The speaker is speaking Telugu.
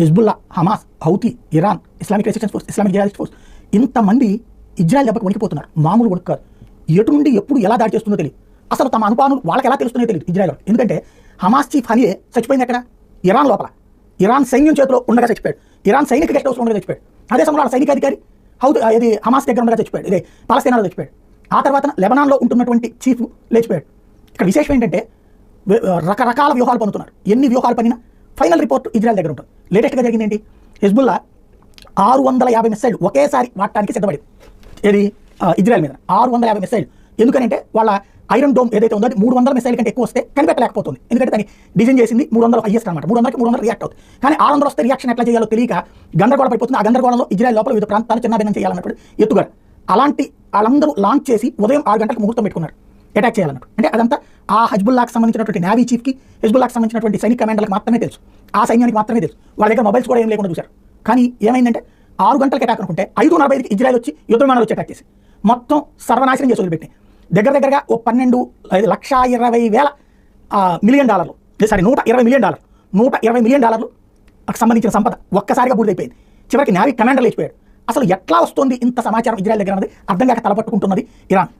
Hezbollah Hamas Houthi Iran Islamic resistance force Islamic jihadist force ఇంతమంది ఇజ్రాయెల్ దెబ్బకి వణికిపోతున్నారు మామూలు వణుకు కాదు ఎటు నుండి ఎప్పుడు ఎలా దాడి చేస్తుందో తెలియదు. అసలు తమ అనుపానులు వాళ్ళకి ఎలా తెలుస్తున్నాయో తెలియదు ఇజ్రాయెల్ ఎందుకంటే హమాస్ చీఫ్ హనియే చచ్చిపోయింది ఎక్కడ? ఇరాన్ లోపల. ఇరాన్ సైన్యం చేతిలో ఉండగా చచ్చిపోయాడు. ఇరాన్ సైనిక గెస్ట్ హౌస్ ఉండగా చచ్చిపోయాడు. అదే సమయంలో వాళ్ళ సైనిక అధికారి హౌత్ ఇది హమాస్ దగ్గర ఉండగా చచ్చిపోయాడు. ఇదే పాలస్తీనాలో చచ్చిపోయాడు. ఆ తర్వాత లెబనాన్లో ఉంటున్నటువంటి చీఫ్ లేచిపోయాడు. ఇక్కడ విశేషం ఏంటంటే రకరకాల వ్యూహాలు పన్నుతున్నారు. ఎన్ని వ్యూహాలు పనినా ఫైనల్ రిపోర్ట్ ఇజ్రాయల్ దగ్గర ఉంటుంది. లేటెస్ట్గా జరిగింది ఏంటి? హిజ్బుల్లా ఆరు వందల యాభై మిసైల్ ఒకేసారి వాడటానికి సిద్ధపడింది. ఏది? ఆ, మీద. ఆరు వందల యాభై మిసైల్ ఎందుకంటే వాళ్ళ ఐరన్ డోమ్ ఏదైతే ఉందో అది మూడు వందల మిసైల్ కంటే ఎక్కువ వస్తే కనిపెట్టలేకపోతుంది. ఎందుకంటే దాన్ని డిజైన్ చేసింది మూడు వందల హైయెస్ట్ అనమాట మూడు వందలకి మూడు వందలు రియాక్ట్ అవుతుంది. కానీ ఆరు వందలు వస్తే రియాక్షన్ ఎట్లా చేయాలో తెలియక గందరగోళ పడిపోతుంది ఆ గందరగోళంలో ఇజ్రాయల్ లోపల వివిధ ప్రాంతాలు చిన్నభిన్నం చేయాలన్నప్పుడు ఎత్తుగడ. అలాంటి వాళ్ళందరూ లాంచ్ చేసి ఉదయం ఆరు గంటలకు ముహూర్తం పెట్టుకున్నారు. అటాక్ చేయాలన్నట్టు అంటే అదంతా ఆ హజ్బుల్లాకి సంబంధించినటువంటి నేవీ చీఫ్కి హజ్బుల్లాకి సంబంధించినటువంటి సైనిక కమాండర్లకు మాత్రమే తెలుసు. ఆ సైన్యానికి మాత్రమే తెలుసు. వాళ్ళ దగ్గర మొబైల్స్ కూడా ఏం లేకుండా చూశారు. కానీ ఏమైందంటే ఆరు గంటలకు అటాక్ అనుకుంటే ఐదు నలభై ఐదుకి వచ్చి యుద్ధ విమానాలు వచ్చి అటాక్ చేసి మొత్తం సర్వనాశనం చేసి వదిలిపెట్టినాయి దగ్గర దగ్గరగా ఓ పన్నెండు ఐదు లక్ష ఇరవై వేల ఆ, మిలియన్ డాలర్లు. సారీ నూట ఇరవై మిలియన్ డాలర్లు. నూట ఇరవై మిలియన్ డాలర్లు సంబంధించిన సంపద ఒక్కసారిగా బూడిదైపోయింది. చివరికి నేవీ కమాండర్ లేచిపోయాడు. అసలు ఎట్లా వస్తుంది ఇంత సమాచారం ఇజ్రాయల్ దగ్గర అన్నది అర్థం కాక తలపట్టుకుంటున్నది ఇరాన్.